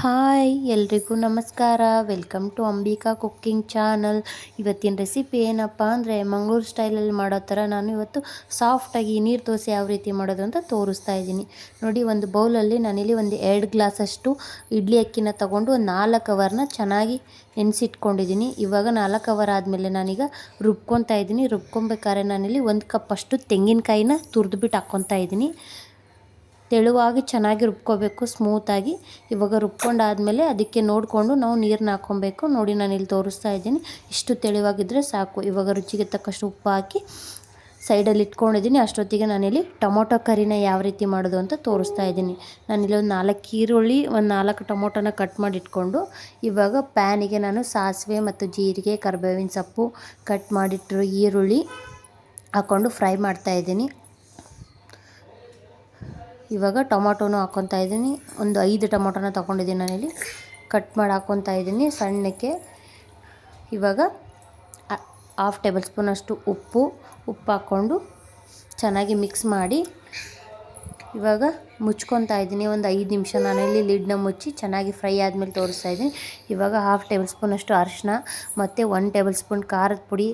Hi, ಎಲ್ರಿಗೂ ನಮಸ್ಕಾರ. Welcome to Ambika cooking channel. ಇವತ್ತಿನ ರೆಸಿಪಿ ಏನಪ್ಪ ಅಂದರೆ ಮಂಗಳೂರು ಸ್ಟೈಲಲ್ಲಿ ಮಾಡೋ ಥರ ನಾನು ಇವತ್ತು ಸಾಫ್ಟಾಗಿ ನೀರು ದೋಸೆ ಯಾವ ರೀತಿ ಮಾಡೋದು ಅಂತ ತೋರಿಸ್ತಾ ಇದ್ದೀನಿ. ನೋಡಿ, ಒಂದು ಬೌಲಲ್ಲಿ ನಾನಿಲ್ಲಿ ಒಂದು ಎರಡು ಗ್ಲಾಸಷ್ಟು ಇಡ್ಲಿ ಅಕ್ಕಿನ ತೊಗೊಂಡು ಒಂದು ನಾಲ್ಕು ಅವರ್ನ ಚೆನ್ನಾಗಿ ನೆನೆಸಿಟ್ಕೊಂಡಿದ್ದೀನಿ. ಇವಾಗ ನಾಲ್ಕು ಅವರ್ ಆದಮೇಲೆ ನಾನೀಗ ರುಬ್ಕೊತಾ ಇದ್ದೀನಿ. ರುಬ್ಕೊಬೇಕಾದ್ರೆ ನಾನಿಲ್ಲಿ ಒಂದು ಕಪ್ಪಷ್ಟು ತೆಂಗಿನಕಾಯಿನ ತುರಿದ್ಬಿಟ್ಟು ಹಾಕ್ಕೊತಾ ಇದ್ದೀನಿ. ತೆಳುವಾಗಿ ಚೆನ್ನಾಗಿ ರುಬ್ಕೋಬೇಕು ಸ್ಮೂತಾಗಿ ಇವಾಗ ರುಬ್ಕೊಂಡಾದಮೇಲೆ ಅದಕ್ಕೆ ನೋಡಿಕೊಂಡು ನಾವು ನೀರನ್ನ ಹಾಕ್ಕೊಬೇಕು. ನೋಡಿ ನಾನು ಇಲ್ಲಿ ತೋರಿಸ್ತಾ ಇದ್ದೀನಿ. ಇಷ್ಟು ತೆಳುವಾಗಿದ್ದರೆ ಸಾಕು. ಇವಾಗ ರುಚಿಗೆ ತಕ್ಕಷ್ಟು ಉಪ್ಪು ಹಾಕಿ ಸೈಡಲ್ಲಿ ಇಟ್ಕೊಂಡಿದ್ದೀನಿ. ಅಷ್ಟೊತ್ತಿಗೆ ನಾನಿಲ್ಲಿ ಟೊಮೊಟೊ ಕರಿನ ಯಾವ ರೀತಿ ಮಾಡೋದು ಅಂತ ತೋರಿಸ್ತಾ ಇದ್ದೀನಿ. ನಾನಿಲ್ಲಿ ಒಂದು ನಾಲ್ಕು ಈರುಳ್ಳಿ, ಒಂದು ನಾಲ್ಕು ಟೊಮೊಟೊನ ಕಟ್ ಮಾಡಿ ಇಟ್ಕೊಂಡು, ಇವಾಗ ಪ್ಯಾನಿಗೆ ನಾನು ಸಾಸಿವೆ ಮತ್ತು ಜೀರಿಗೆ, ಕರಿಬೇವಿನ ಸೊಪ್ಪು ಕಟ್ ಮಾಡಿಟ್ಟಿರೋ ಈರುಳ್ಳಿ ಹಾಕ್ಕೊಂಡು ಫ್ರೈ ಮಾಡ್ತಾಯಿದ್ದೀನಿ ಇವಾಗ ಟೊಮೊಟೊನು ಹಾಕ್ಕೊತಾ ಇದ್ದೀನಿ. ಒಂದು ಐದು ಟೊಮೊಟೊನ ತೊಗೊಂಡಿದ್ದೀನಿ ನಾನಿಲ್ಲಿ. ಕಟ್ ಮಾಡಿ ಹಾಕ್ಕೊತಾ ಇದ್ದೀನಿ ಸಣ್ಣಕ್ಕೆ. ಇವಾಗ ಹಾಫ್ ಟೇಬಲ್ ಸ್ಪೂನಷ್ಟು ಉಪ್ಪು ಉಪ್ಪು ಹಾಕ್ಕೊಂಡು ಚೆನ್ನಾಗಿ ಮಿಕ್ಸ್ ಮಾಡಿ ಇವಾಗ ಮುಚ್ಕೊತಾ ಇದ್ದೀನಿ. ಒಂದು ಐದು ನಿಮಿಷ ನಾನಿಲ್ಲಿ ಲಿಡ್ನ ಮುಚ್ಚಿ ಚೆನ್ನಾಗಿ ಫ್ರೈ ಆದಮೇಲೆ ತೋರಿಸ್ತಾ ಇದ್ದೀನಿ. ಇವಾಗ ಹಾಫ್ ಟೇಬಲ್ ಸ್ಪೂನಷ್ಟು ಅರಿಶಿನ ಮತ್ತು ಒನ್ ಟೇಬಲ್ ಸ್ಪೂನ್ ಖಾರದ ಪುಡಿ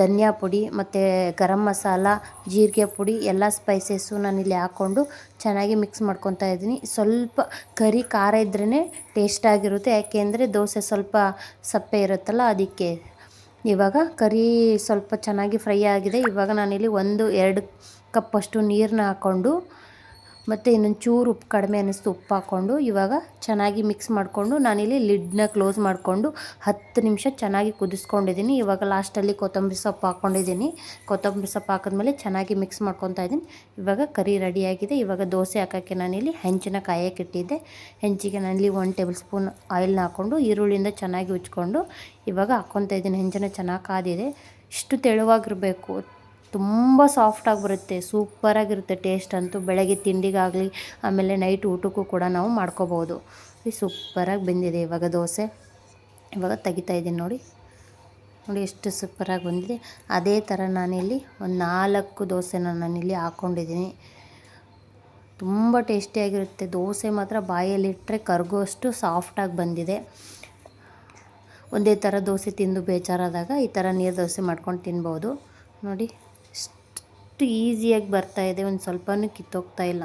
ಧನಿಯಾ ಪುಡಿ, ಮತ್ತು ಗರಂ ಮಸಾಲ, ಜೀರಿಗೆ ಪುಡಿ, ಎಲ್ಲ ಸ್ಪೈಸಸ್ಸು ನಾನಿಲ್ಲಿ ಹಾಕ್ಕೊಂಡು ಚೆನ್ನಾಗಿ ಮಿಕ್ಸ್ ಮಾಡ್ಕೊತಾ ಇದ್ದೀನಿ. ಸ್ವಲ್ಪ ಕರಿ ಖಾರ ಇದ್ರೇ ಟೇಸ್ಟಾಗಿರುತ್ತೆ ಯಾಕೆಂದರೆ ದೋಸೆ ಸ್ವಲ್ಪ ಸಪ್ಪೆ ಇರುತ್ತಲ್ಲ ಅದಕ್ಕೆ. ಇವಾಗ ಕರಿ ಸ್ವಲ್ಪ ಚೆನ್ನಾಗಿ ಫ್ರೈ ಆಗಿದೆ. ಇವಾಗ ನಾನಿಲ್ಲಿ ಒಂದು, ಎರಡು ಕಪ್ಪಷ್ಟು ನೀರನ್ನ ಹಾಕ್ಕೊಂಡು ಮತ್ತು ಇನ್ನೊಂದು ಚೂರು ಉಪ್ಪು, ಕಡಿಮೆ ಅನ್ನಿಸ್ತು, ಉಪ್ಪು ಹಾಕ್ಕೊಂಡು ಇವಾಗ ಚೆನ್ನಾಗಿ ಮಿಕ್ಸ್ ಮಾಡಿಕೊಂಡು ನಾನಿಲ್ಲಿ ಲಿಡ್ನ ಕ್ಲೋಸ್ ಮಾಡಿಕೊಂಡು ಹತ್ತು ನಿಮಿಷ ಚೆನ್ನಾಗಿ ಕುದಿಸ್ಕೊಂಡಿದ್ದೀನಿ. ಇವಾಗ ಲಾಸ್ಟಲ್ಲಿ ಕೊತ್ತಂಬರಿ ಸೊಪ್ಪು ಹಾಕ್ಕೊಂಡಿದ್ದೀನಿ. ಕೊತ್ತಂಬರಿ ಸೊಪ್ಪು ಹಾಕಿದ್ಮೇಲೆ ಚೆನ್ನಾಗಿ ಮಿಕ್ಸ್ ಮಾಡ್ಕೊತಾ ಇದ್ದೀನಿ. ಇವಾಗ ಕರಿ ರೆಡಿಯಾಗಿದೆ ಇವಾಗ ದೋಸೆ ಹಾಕೋಕ್ಕೆ ನಾನಿಲ್ಲಿ ಹೆಂಚಿನ ಕಾಯಕ್ಕೆ ಇಟ್ಟಿದ್ದೆ. ಹೆಂಚಿಗೆ ನಾನಿಲ್ಲಿ ಒನ್ ಟೇಬಲ್ ಸ್ಪೂನ್ ಆಯಿಲ್ನ ಹಾಕ್ಕೊಂಡು ಈರುಳ್ಳಿಯಿಂದ ಚೆನ್ನಾಗಿ ಉಚ್ಕೊಂಡು ಇವಾಗ ಹಾಕ್ಕೊತಾ ಇದ್ದೀನಿ. ಹೆಂಚಿನ ಚೆನ್ನಾಗಿ ಕಾದಿದೆ. ಇಷ್ಟು ತೆಳುವಾಗಿರಬೇಕು. ತುಂಬ ಸಾಫ್ಟಾಗಿ ಬರುತ್ತೆ ಸೂಪರಾಗಿರುತ್ತೆ ಟೇಸ್ಟ್ ಅಂತೂ. ಬೆಳಗ್ಗೆ ತಿಂಡಿಗಾಗಲಿ, ಆಮೇಲೆ ನೈಟ್ ಊಟಕ್ಕೂ ಕೂಡ ನಾವು ಮಾಡ್ಕೋಬೋದು. ಸೂಪರಾಗಿ ಬಂದಿದೆ ಇವಾಗ ದೋಸೆ. ಇವಾಗ ತೆಗಿತಾ ಇದ್ದೀನಿ ನೋಡಿ. ನೋಡಿ ಎಷ್ಟು ಸೂಪರಾಗಿ ಬಂದಿದೆ. ಅದೇ ಥರ ನಾನಿಲ್ಲಿ ಒಂದು ನಾಲ್ಕು ದೋಸೆನ ನಾನಿಲ್ಲಿ ಹಾಕ್ಕೊಂಡಿದ್ದೀನಿ ತುಂಬ ಟೇಸ್ಟಿಯಾಗಿರುತ್ತೆ ದೋಸೆ ಮಾತ್ರ ಬಾಯಲ್ಲಿಟ್ಟರೆ ಕರಗುವಷ್ಟು ಸಾಫ್ಟಾಗಿ ಬಂದಿದೆ. ಒಂದೇ ಥರ ದೋಸೆ ತಿಂದು ಬೇಜಾರಾದಾಗ ಈ ಥರ ನೀರು ದೋಸೆ ಮಾಡ್ಕೊಂಡು ತಿನ್ಬೋದು. ನೋಡಿ. ಎಷ್ಟು ಈಸಿಯಾಗಿ ಬರ್ತಾಯಿದೆ ಒಂದು ಸ್ವಲ್ಪನೂ ಕಿತ್ತೋಗ್ತಾ ಇಲ್ಲ.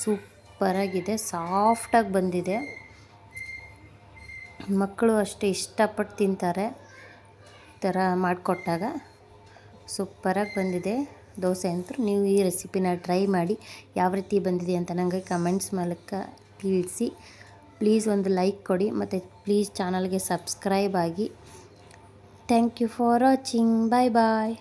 ಸೂಪರಾಗಿದೆ, ಸಾಫ್ಟಾಗಿ ಬಂದಿದೆ. ಮಕ್ಕಳು ಅಷ್ಟೇ ಇಷ್ಟಪಟ್ಟು ತಿಂತಾರೆ, ಈ ಥರ ಮಾಡಿಕೊಟ್ಟಾಗ. ಸೂಪರಾಗಿ ಬಂದಿದೆ ದೋಸೆ ಅಂತೂ. ನೀವು ಈ ರೆಸಿಪಿನ ಟ್ರೈ ಮಾಡಿ, ಯಾವ ರೀತಿ ಬಂದಿದೆ ಅಂತ ನನಗೆ ಕಮೆಂಟ್ಸ್ ಮೂಲಕ ತಿಳಿಸಿ. ಪ್ಲೀಸ್ ಒಂದು ಲೈಕ್ ಕೊಡಿ, ಮತ್ತು ಪ್ಲೀಸ್ ಚಾನಲ್ಗೆ ಸಬ್ಸ್ಕ್ರೈಬ್ ಆಗಿ. Thank you for watching. Bye bye.